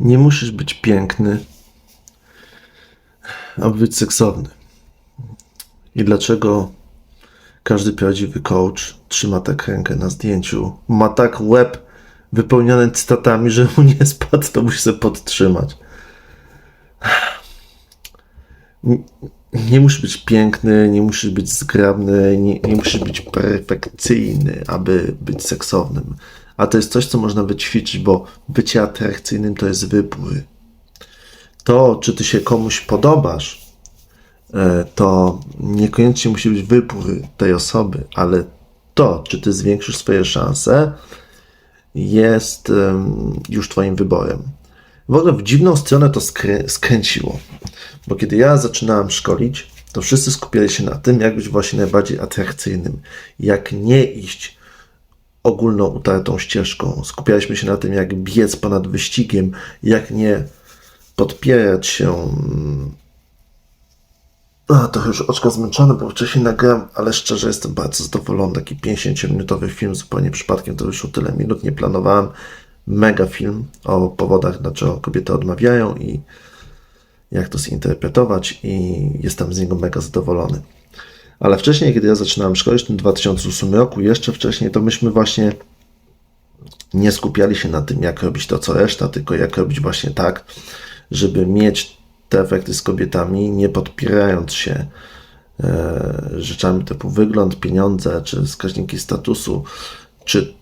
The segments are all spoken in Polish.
Nie musisz być piękny, aby być seksowny. I dlaczego każdy prawdziwy coach trzyma tak rękę na zdjęciu? Ma tak łeb wypełniony cytatami, że mu nie spadł, to musi sobie podtrzymać. Nie, nie musisz być piękny, nie musisz być zgrabny, nie, nie musisz być perfekcyjny, aby być seksownym. A to jest coś, co można wyćwiczyć, bo bycie atrakcyjnym to jest wybór. To, czy ty się komuś podobasz, e, to niekoniecznie musi być wybór tej osoby, ale to, czy ty zwiększysz swoje szanse, jest już twoim wyborem. W ogóle w dziwną stronę to skrę- skręciło, bo kiedy ja zaczynałem szkolić, to wszyscy skupiali się na tym, jak być właśnie najbardziej atrakcyjnym, jak nie iść ogólną utartą ścieżką. Skupialiśmy się na tym, jak biec ponad wyścigiem, jak nie podpierać się. A, trochę już oczko zmęczone, bo wcześniej nagrałem, ale szczerze jestem bardzo zadowolony. Taki 50-minutowy film, zupełnie przypadkiem to wyszło tyle minut, nie planowałem. Mega film o powodach, dlaczego kobiety odmawiają i jak to zinterpretować i jestem z niego mega zadowolony. Ale wcześniej, kiedy ja zaczynałem szkolić w tym 2008 roku, jeszcze wcześniej, to myśmy właśnie nie skupiali się na tym, jak robić to, co reszta, tylko jak robić właśnie tak, żeby mieć te efekty z kobietami, nie podpierając się e, rzeczami typu wygląd, pieniądze, czy wskaźniki statusu, czy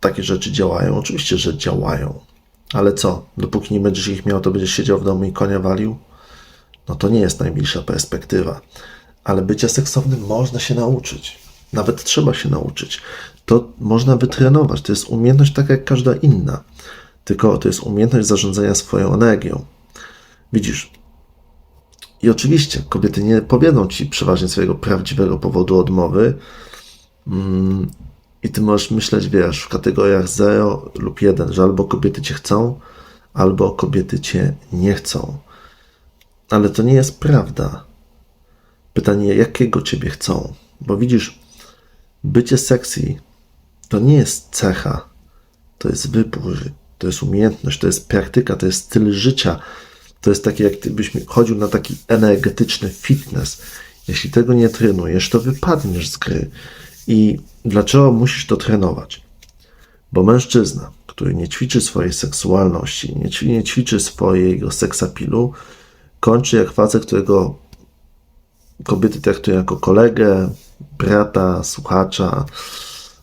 takie rzeczy działają. Oczywiście, że działają. Ale co? Dopóki nie będziesz ich miał, to będziesz siedział w domu i konia walił? No to nie jest najbliższa perspektywa. Ale bycia seksownym można się nauczyć. Nawet trzeba się nauczyć. To można wytrenować. To jest umiejętność taka jak każda inna. Tylko to jest umiejętność zarządzania swoją energią. Widzisz? I oczywiście kobiety nie powiedzą ci przeważnie swojego prawdziwego powodu odmowy. Mm, I ty możesz myśleć, wiesz, w kategoriach 0 lub 1, że albo kobiety cię chcą, albo kobiety cię nie chcą. Ale to nie jest prawda. Pytanie, jakiego ciebie chcą? Bo widzisz, bycie sexy to nie jest cecha, to jest wybór, to jest umiejętność, to jest praktyka, to jest styl życia. To jest takie, jak gdybyś chodził na taki energetyczny fitness. Jeśli tego nie trenujesz, to wypadniesz z gry. I dlaczego musisz to trenować? Bo mężczyzna, który nie ćwiczy swojej seksualności, nie, ćwi- nie ćwiczy swojego seksapilu, kończy jak facet, którego kobiety traktują jako kolegę, brata, słuchacza,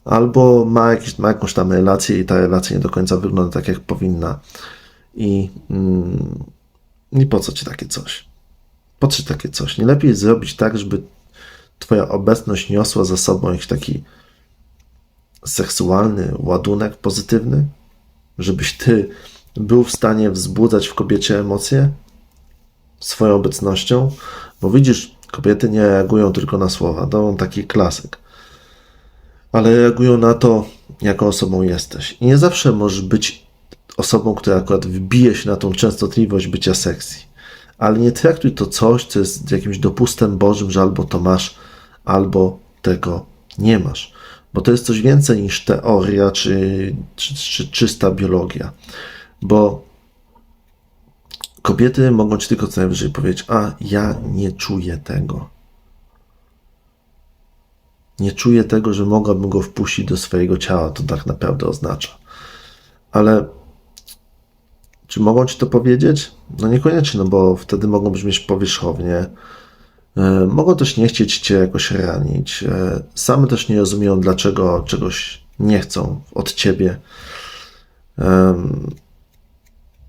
albo ma, jakiś, ma jakąś tam relację i ta relacja nie do końca wygląda tak, jak powinna. I, mm, i po co ci takie coś? Po co ci takie coś? Nie lepiej zrobić tak, żeby twoja obecność niosła za sobą jakiś taki seksualny ładunek pozytywny? Żebyś ty był w stanie wzbudzać w kobiecie emocje swoją obecnością? Bo widzisz, kobiety nie reagują tylko na słowa. To taki klasyk. Ale reagują na to, jaką osobą jesteś. I nie zawsze możesz być osobą, która akurat wbije się na tą częstotliwość bycia sexy. Ale nie traktuj to coś, co jest jakimś dopustem Bożym, że albo to masz, albo tego nie masz. Bo to jest coś więcej niż teoria czy, czy, czy czysta biologia. Bo kobiety mogą ci tylko co najwyżej powiedzieć: A ja nie czuję tego. Nie czuję tego, że mogłabym go wpuścić do swojego ciała. To tak naprawdę oznacza. Ale czy mogą ci to powiedzieć? No niekoniecznie, no bo wtedy mogą brzmieć powierzchownie. E, Mogą też nie chcieć cię jakoś ranić. E, Same też nie rozumieją, dlaczego czegoś nie chcą od ciebie.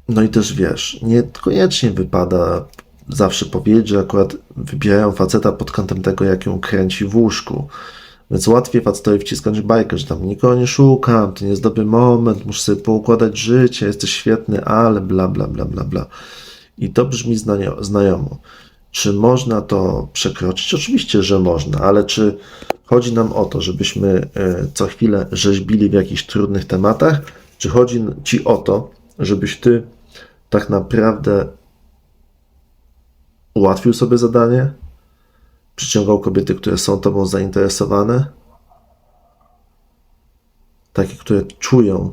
No i też wiesz, niekoniecznie wypada zawsze powiedzieć, że akurat wybierają faceta pod kątem tego, jak ją kręci w łóżku. Więc łatwiej facetowi wciskać bajkę, że tam nikogo nie szukam, to nie jest dobry moment, muszę sobie poukładać życie, jesteś świetny, ale bla, bla, bla, bla, bla. I to brzmi znajomo. Czy można to przekroczyć? Oczywiście, że można, ale czy chodzi nam o to, żebyśmy e, co chwilę rzeźbili w jakichś trudnych tematach, czy chodzi ci o to, żebyś ty tak naprawdę ułatwił sobie zadanie, przyciągał kobiety, które są tobą zainteresowane, takie, które czują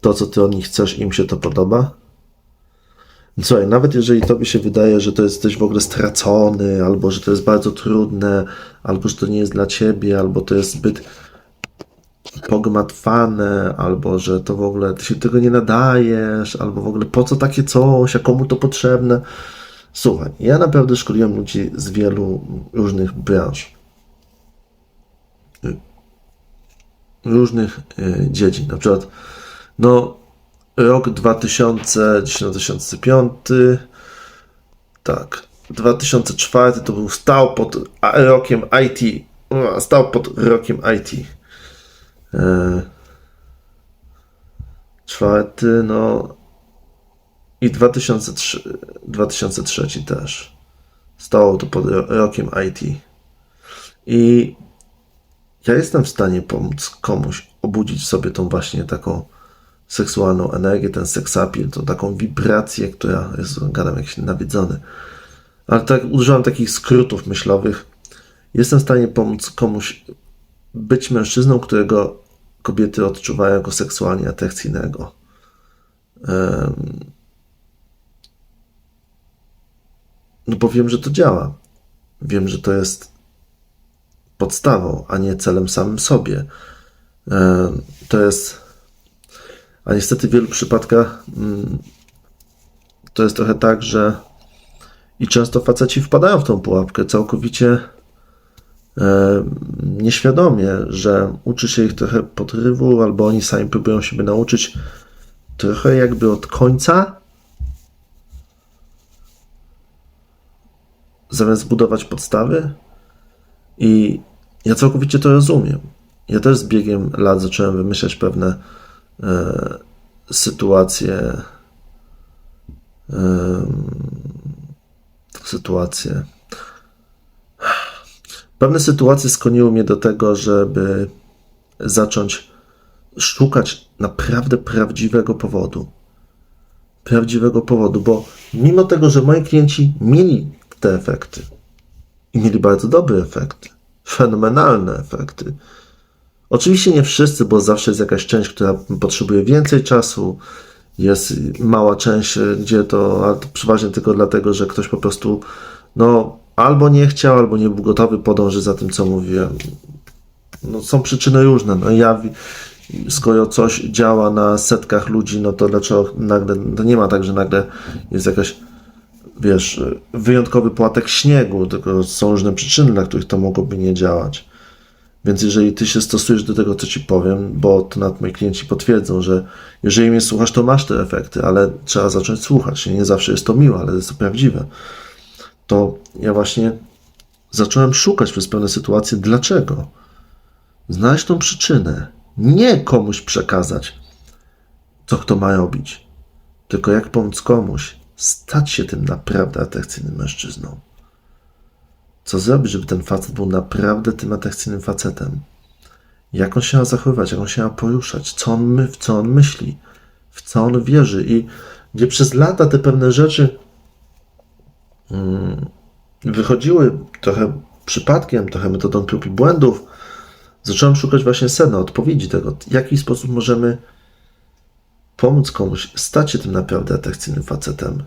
to, co ty od nich chcesz, im się to podoba? Słuchaj, nawet jeżeli tobie się wydaje, że to jesteś w ogóle stracony, albo że to jest bardzo trudne, albo że to nie jest dla ciebie, albo to jest zbyt pogmatwane, albo że to w ogóle ty się tego nie nadajesz, albo w ogóle po co takie coś, a komu to potrzebne. Słuchaj, ja naprawdę szkoliłem ludzi z wielu różnych branż, różnych y, dziedzin. Na przykład, no, rok 2010-2005, tak, 2004 to był stał pod rokiem IT, stał pod rokiem IT. E, czwarty, no i 2003, 2003 też. Stało to pod ro- rokiem IT. I ja jestem w stanie pomóc komuś obudzić w sobie tą właśnie taką seksualną energię, ten seksapil, tą taką wibrację, która jest, gadam jak się nawiedzony. Ale tak, używam takich skrótów myślowych. Jestem w stanie pomóc komuś być mężczyzną, którego kobiety odczuwają jako seksualnie atrakcyjnego. No bo wiem, że to działa. Wiem, że to jest podstawą, a nie celem samym sobie. To jest. A niestety w wielu przypadkach mm, to jest trochę tak, że i często faceci wpadają w tą pułapkę całkowicie nieświadomie, że uczy się ich trochę podrywu, albo oni sami próbują siebie nauczyć trochę jakby od końca, zamiast budować podstawy. I ja całkowicie to rozumiem. Ja też z biegiem lat zacząłem wymyślać pewne e, sytuacje, em, sytuacje. Pewne sytuacje skłoniły mnie do tego, żeby zacząć szukać naprawdę prawdziwego powodu. Prawdziwego powodu, bo mimo tego, że moi klienci mieli te efekty i mieli bardzo dobre efekty, fenomenalne efekty. Oczywiście nie wszyscy, bo zawsze jest jakaś część, która potrzebuje więcej czasu, jest mała część, gdzie to, ale to przeważnie tylko dlatego, że ktoś po prostu no, albo nie chciał, albo nie był gotowy podążyć za tym, co mówiłem. No, są przyczyny różne. No, ja, skoro coś działa na setkach ludzi, no to dlaczego nagle, to nie ma tak, że nagle jest jakaś, wiesz, wyjątkowy płatek śniegu, tylko są różne przyczyny, dla których to mogłoby nie działać. Więc jeżeli ty się stosujesz do tego, co ci powiem, bo to nawet moi klienci potwierdzą, że jeżeli mnie słuchasz, to masz te efekty, ale trzeba zacząć słuchać. Nie zawsze jest to miłe, ale jest to prawdziwe. To ja właśnie zacząłem szukać przez pewne sytuacje, dlaczego. Znaleźć tą przyczynę. Nie komuś przekazać, co kto ma robić, tylko jak pomóc komuś stać się tym naprawdę atrakcyjnym mężczyzną. Co zrobić, żeby ten facet był naprawdę tym atrakcyjnym facetem? Jak on się ma zachowywać, jak on się ma poruszać, co on, my, w co on myśli, w co on wierzy i gdzie przez lata te pewne rzeczy wychodziły trochę przypadkiem, trochę metodą prób i błędów, zacząłem szukać właśnie sedna, odpowiedzi tego, w jaki sposób możemy pomóc komuś stać się tym naprawdę atrakcyjnym facetem.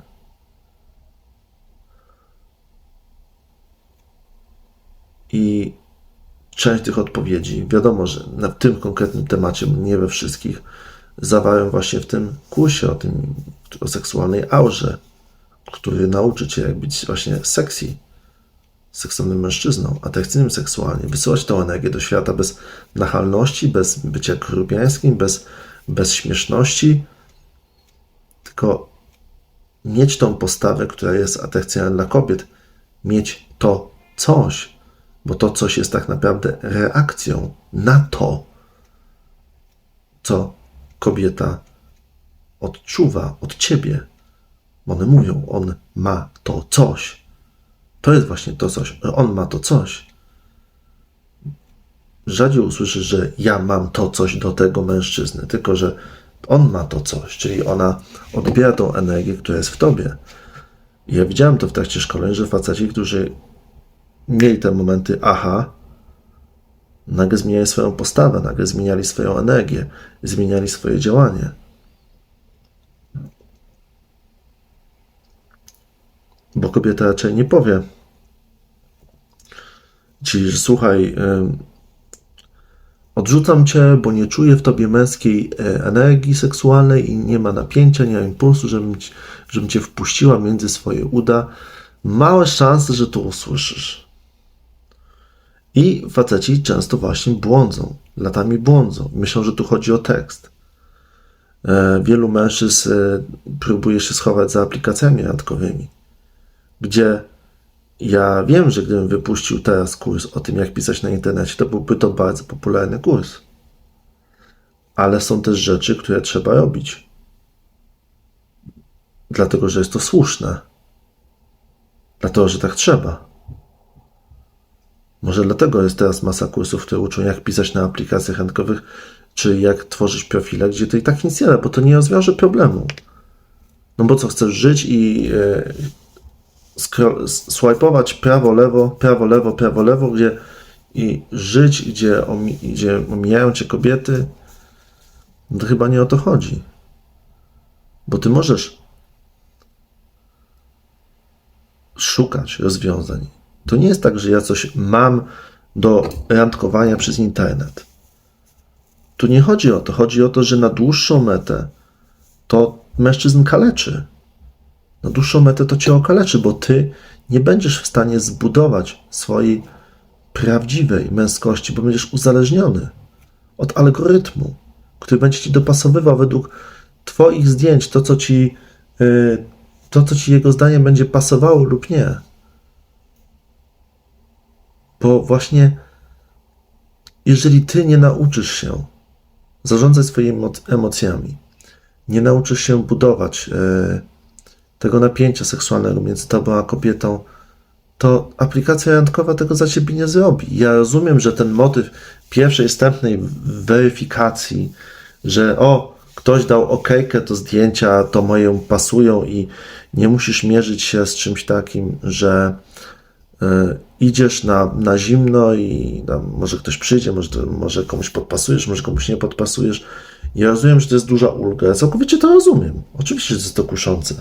I część tych odpowiedzi, wiadomo, że na tym konkretnym temacie, nie we wszystkich, zawałem właśnie w tym kursie o tym, o seksualnej aurze, który nauczy cię, jak być właśnie sexy, seksownym mężczyzną, atrakcyjnym seksualnie, wysyłać tą energię do świata bez nachalności, bez bycia krupiańskim, bez, bez śmieszności, tylko mieć tą postawę, która jest atrakcyjna dla kobiet, mieć to coś, bo to coś jest tak naprawdę reakcją na to, co kobieta odczuwa od ciebie. One mówią, on ma to coś. To jest właśnie to coś. On ma to coś. Rzadziej usłyszysz, że ja mam to coś do tego mężczyzny, tylko że on ma to coś, czyli ona odbiera tą energię, która jest w tobie. Ja widziałem to w trakcie szkoleń, że faceci, którzy mieli te momenty aha, nagle zmieniali swoją postawę, nagle zmieniali swoją energię, zmieniali swoje działanie. Bo kobieta raczej nie powie ci, że słuchaj, odrzucam cię, bo nie czuję w tobie męskiej e, energii seksualnej i nie ma napięcia, nie ma impulsu, żebym, żebym cię wpuściła między swoje uda. Małe szanse, że to usłyszysz. I faceci często właśnie błądzą, latami błądzą. Myślą, że tu chodzi o tekst. E, Wielu mężczyzn e, próbuje się schować za aplikacjami randkowymi, gdzie ja wiem, że gdybym wypuścił teraz kurs o tym, jak pisać na internecie, to byłby to bardzo popularny kurs. Ale są też rzeczy, które trzeba robić. Dlatego, że jest to słuszne. Dlatego, że tak trzeba. Może dlatego jest teraz masa kursów, które uczą, jak pisać na aplikacjach randkowych, czy jak tworzyć profile, gdzie to i tak nic nie da, bo to nie rozwiąże problemu. No bo co, chcesz żyć i e, skro- s- swajpować prawo, lewo, prawo, lewo, prawo, lewo, gdzie i żyć, gdzie, omi- gdzie omijają cię kobiety, no to chyba nie o to chodzi. Bo ty możesz szukać rozwiązań. To nie jest tak, że ja coś mam do randkowania przez internet. Tu nie chodzi o to. Chodzi o to, że na dłuższą metę to mężczyzn kaleczy. Na dłuższą metę to cię okaleczy, bo ty nie będziesz w stanie zbudować swojej prawdziwej męskości, bo będziesz uzależniony od algorytmu, który będzie ci dopasowywał według twoich zdjęć to, co ci, yy, to, co ci jego zdaniem będzie pasowało lub nie. Bo właśnie jeżeli ty nie nauczysz się zarządzać swoimi emo- emocjami, nie nauczysz się budować e, tego napięcia seksualnego między tobą a kobietą, to aplikacja randkowa tego za ciebie nie zrobi. Ja rozumiem, że ten motyw pierwszej wstępnej weryfikacji, że o, ktoś dał okejkę, to zdjęcia to moje pasują i nie musisz mierzyć się z czymś takim, że e, idziesz na, na zimno i może ktoś przyjdzie, może, może komuś podpasujesz, może komuś nie podpasujesz. Ja rozumiem, że to jest duża ulga. Ja całkowicie to rozumiem. Oczywiście, że jest to kuszące.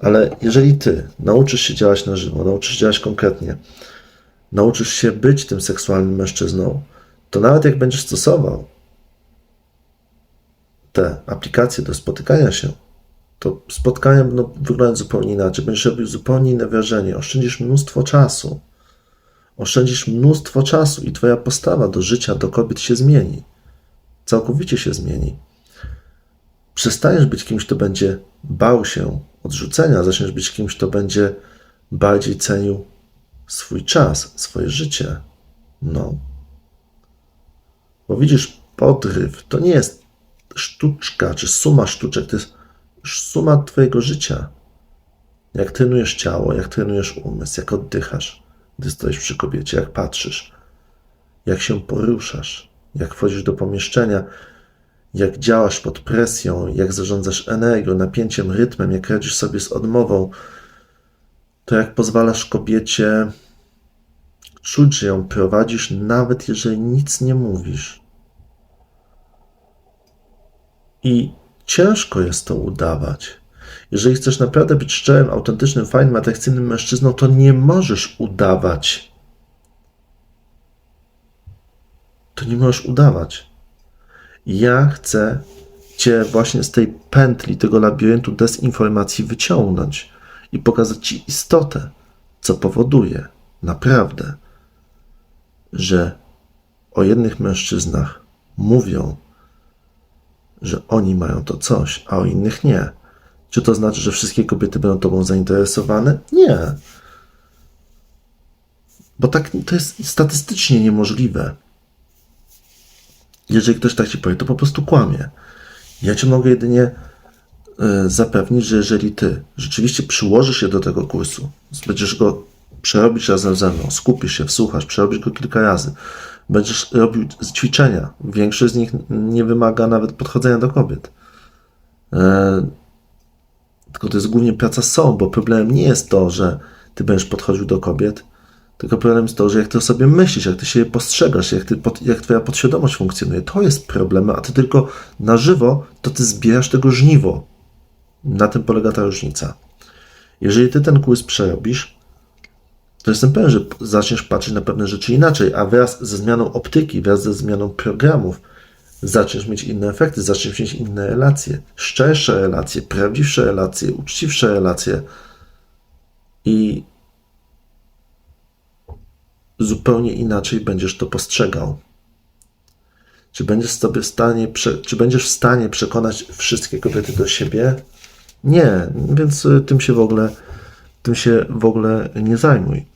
Ale jeżeli ty nauczysz się działać na żywo, nauczysz się działać konkretnie, nauczysz się być tym seksualnym mężczyzną, to nawet jak będziesz stosował te aplikacje do spotykania się, to spotkania będą wyglądać zupełnie inaczej. Będziesz robił zupełnie inne wrażenie. Oszczędzisz mnóstwo czasu. Oszczędzisz mnóstwo czasu i twoja postawa do życia, do kobiet się zmieni. Całkowicie się zmieni. Przestaniesz być kimś, kto będzie bał się odrzucenia, zaczniesz być kimś, kto będzie bardziej cenił swój czas, swoje życie. No. Bo widzisz, podryw to nie jest sztuczka czy suma sztuczek, to jest suma Twojego życia. Jak trenujesz ciało, jak trenujesz umysł, jak oddychasz, gdy stoisz przy kobiecie, jak patrzysz, jak się poruszasz, jak wchodzisz do pomieszczenia, jak działasz pod presją, jak zarządzasz energią, napięciem, rytmem, jak radzisz sobie z odmową, to jak pozwalasz kobiecie czuć, że ją prowadzisz, nawet jeżeli nic nie mówisz. I ciężko jest to udawać. Jeżeli chcesz naprawdę być szczerym, autentycznym, fajnym, atrakcyjnym mężczyzną, to nie możesz udawać. To nie możesz udawać. Ja chcę Cię właśnie z tej pętli, tego labiryntu dezinformacji wyciągnąć i pokazać Ci istotę, co powoduje naprawdę, że o jednych mężczyznach mówią, że oni mają to coś, a o innych nie. Czy to znaczy, że wszystkie kobiety będą Tobą zainteresowane? Nie. Bo tak to jest statystycznie niemożliwe. Jeżeli ktoś tak Ci powie, to po prostu kłamie. Ja Cię mogę jedynie e, zapewnić, że jeżeli Ty rzeczywiście przyłożysz się do tego kursu, będziesz go przerobić razem ze mną, skupisz się, wsłuchasz, przerobisz go kilka razy, będziesz robił ćwiczenia. Większość z nich nie wymaga nawet podchodzenia do kobiet. E, tylko to jest głównie praca z sobą, bo problemem nie jest to, że ty będziesz podchodził do kobiet, tylko problem jest to, że jak ty o sobie myślisz, jak ty się postrzegasz, jak, ty, pod, jak twoja podświadomość funkcjonuje, to jest problem, a ty tylko na żywo, to ty zbierasz tego żniwo. Na tym polega ta różnica. Jeżeli ty ten kurs przerobisz, to jestem pewien, że zaczniesz patrzeć na pewne rzeczy inaczej, a wraz ze zmianą optyki, wraz ze zmianą programów, zaczniesz mieć inne efekty, zaczniesz mieć inne relacje, szczersze relacje, prawdziwsze relacje, uczciwsze relacje i zupełnie inaczej będziesz to postrzegał. Czy będziesz sobie w stanie, czy będziesz w stanie przekonać wszystkie kobiety do siebie? Nie, więc y, tym się w ogóle, tym się w ogóle nie zajmuj.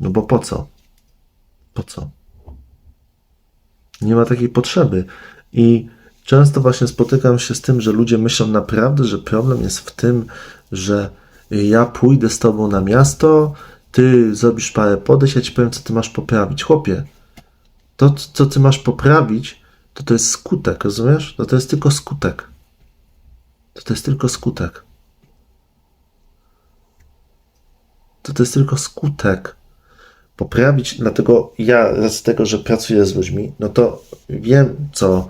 No bo po co? Po co? Nie ma takiej potrzeby. I często właśnie spotykam się z tym, że ludzie myślą naprawdę, że problem jest w tym, że ja pójdę z tobą na miasto, ty zrobisz parę podejść, ja ci powiem, co ty masz poprawić. Chłopie, to, co ty masz poprawić, to to jest skutek, rozumiesz? To to jest tylko skutek. To to jest tylko skutek. To to jest tylko skutek. Poprawić, dlatego ja z tego, że pracuję z ludźmi, no to wiem, co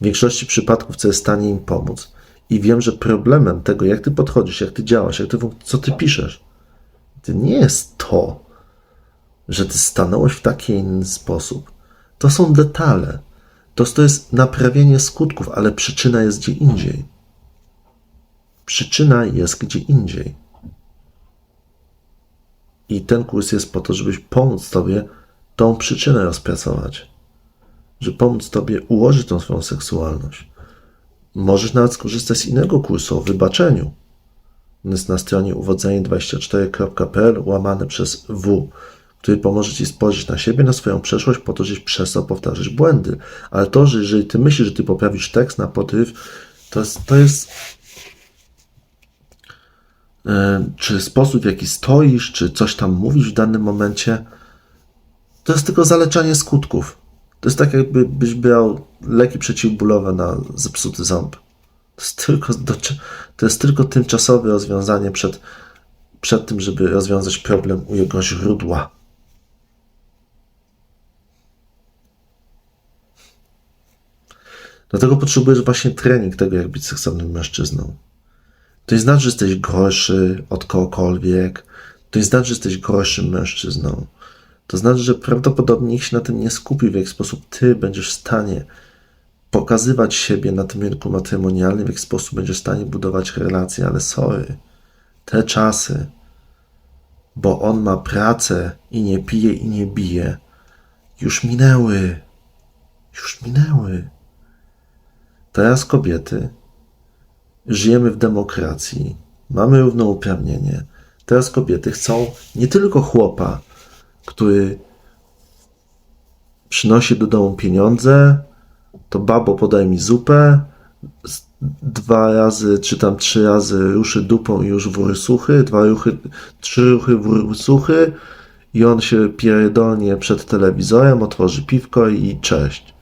w większości przypadków, co jest w stanie im pomóc. I wiem, że problemem tego, jak ty podchodzisz, jak ty działasz, jak ty, co ty piszesz, to nie jest to, że ty stanąłeś w taki inny sposób. To są detale. To, to jest naprawienie skutków, ale przyczyna jest gdzie indziej. Przyczyna jest gdzie indziej. I ten kurs jest po to, żebyś pomóc Tobie tą przyczynę rozpracować. Żeby pomóc Tobie ułożyć tą swoją seksualność. Możesz nawet skorzystać z innego kursu o wybaczeniu. Jest na stronie uwodzenie24.pl łamane przez W, który pomoże Ci spojrzeć na siebie, na swoją przeszłość, po to, żebyś przestał powtarzać błędy. Ale to, że jeżeli Ty myślisz, że Ty poprawisz tekst na potyw, to jest, to jest e, czy sposób, w jaki stoisz, czy coś tam mówisz w danym momencie, to jest tylko zaleczanie skutków. To jest tak, jakbyś brał leki przeciwbólowe na zepsuty ząb. Tylko, doczy- to jest tylko tymczasowe rozwiązanie przed, przed tym, żeby rozwiązać problem u jego źródła. Dlatego potrzebujesz właśnie trening tego, jak być seksownym mężczyzną. To nie znaczy, że jesteś gorszy od kogokolwiek. To nie znaczy, że jesteś gorszym mężczyzną. To znaczy, że prawdopodobnie nikt się na tym nie skupi, w jaki sposób ty będziesz w stanie pokazywać siebie na tym rynku matrymonialnym, w jaki sposób będziesz w stanie budować relacje, ale sorry, te czasy, bo on ma pracę i nie pije i nie bije, już minęły. Już minęły. Teraz kobiety żyjemy w demokracji, mamy równouprawnienie. Teraz kobiety chcą nie tylko chłopa, który przynosi do domu pieniądze, to babo podaj mi zupę, dwa razy czy tam trzy razy ruszy dupą i już wór suchy, dwa ruchy, trzy ruchy wór suchy. I on się pierdolnie przed telewizorem, otworzy piwko i cześć.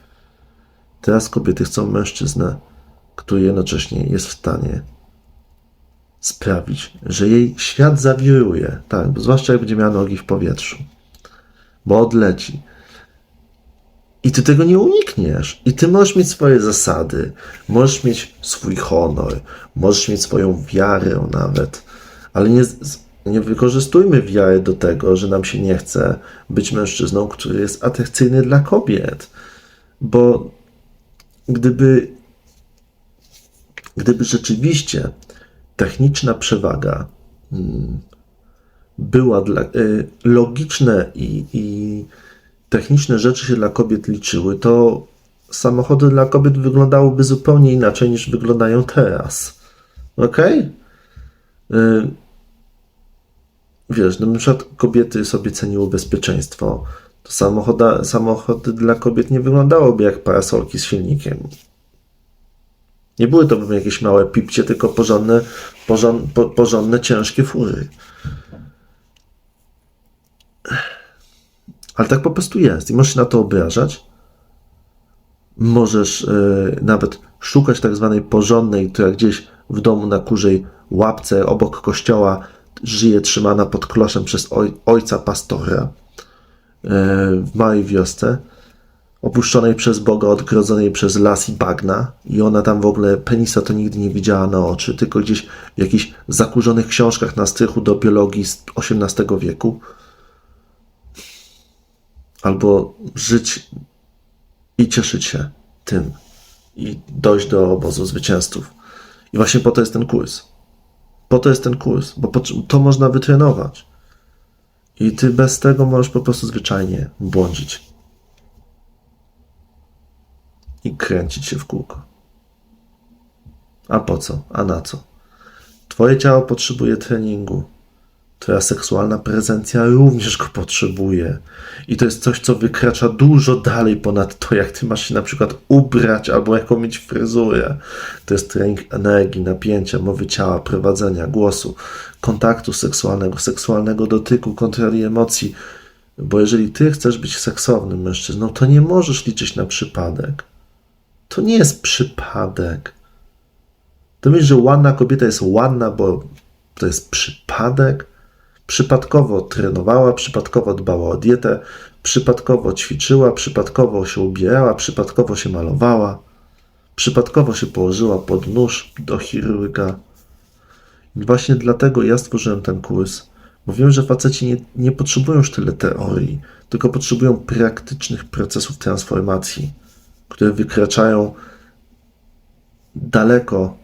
Teraz kobiety chcą mężczyznę, który jednocześnie jest w stanie sprawić, że jej świat zawiruje, tak, zwłaszcza jak będzie miała nogi w powietrzu, bo odleci. I ty tego nie unikniesz. I ty możesz mieć swoje zasady, możesz mieć swój honor, możesz mieć swoją wiarę nawet, ale nie, nie wykorzystujmy wiary do tego, że nam się nie chce być mężczyzną, który jest atrakcyjny dla kobiet. Bo gdyby, gdyby rzeczywiście techniczna przewaga mm, była dla, y, logiczne i, i techniczne rzeczy się dla kobiet liczyły, to samochody dla kobiet wyglądałyby zupełnie inaczej niż wyglądają teraz. Ok? Wiesz, no na przykład kobiety sobie ceniły bezpieczeństwo. To samochoda, samochody dla kobiet nie wyglądałyby jak parasolki z silnikiem. Nie były to jakieś małe pipcie, tylko porządne, porząd, po, porządne ciężkie fury. Ale tak po prostu jest i możesz się na to obrażać. Możesz e, nawet szukać tak zwanej porządnej, która gdzieś w domu na kurzej łapce obok kościoła żyje trzymana pod kloszem przez oj, ojca pastora e, w małej wiosce. opuszczonej przez Boga, odgrodzonej przez las i bagna i ona tam w ogóle penisa to nigdy nie widziała na oczy, tylko gdzieś w jakichś zakurzonych książkach na strychu do biologii z XVIII wieku. Albo żyć i cieszyć się tym i dojść do obozu zwycięzców. I właśnie po to jest ten kurs. Po to jest ten kurs, bo to można wytrenować. I ty bez tego możesz po prostu zwyczajnie błądzić. I kręcić się w kółko. A po co? A na co? Twoje ciało potrzebuje treningu. Twoja seksualna prezencja również go potrzebuje. I to jest coś, co wykracza dużo dalej ponad to, jak ty masz się na przykład ubrać albo jaką mieć fryzurę. To jest trening energii, napięcia, mowy ciała, prowadzenia, głosu, kontaktu seksualnego, seksualnego dotyku, kontroli emocji. Bo jeżeli ty chcesz być seksownym mężczyzną, to nie możesz liczyć na przypadek. To nie jest przypadek. To myślisz, że ładna kobieta jest ładna, bo to jest przypadek? Przypadkowo trenowała, przypadkowo dbała o dietę, przypadkowo ćwiczyła, przypadkowo się ubierała, przypadkowo się malowała, przypadkowo się położyła pod nóż do chirurga. I właśnie dlatego ja stworzyłem ten kurs, bo wiem, że faceci nie, nie potrzebują już tyle teorii, tylko potrzebują praktycznych procesów transformacji, które wykraczają daleko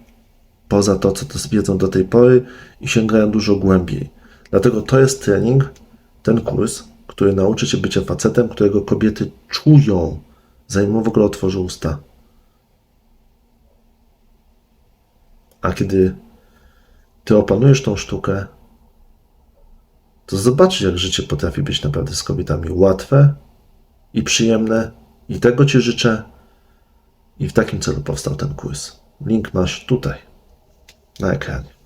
poza to, co to wiedzą do tej pory i sięgają dużo głębiej. Dlatego to jest trening, ten kurs, który nauczy cię bycia facetem, którego kobiety czują, zanim w ogóle otworzy usta. A kiedy ty opanujesz tą sztukę, to zobaczysz, jak życie potrafi być naprawdę z kobietami łatwe i przyjemne. I tego ci życzę. I w takim celu powstał ten kurs. Link masz tutaj, na ekranie.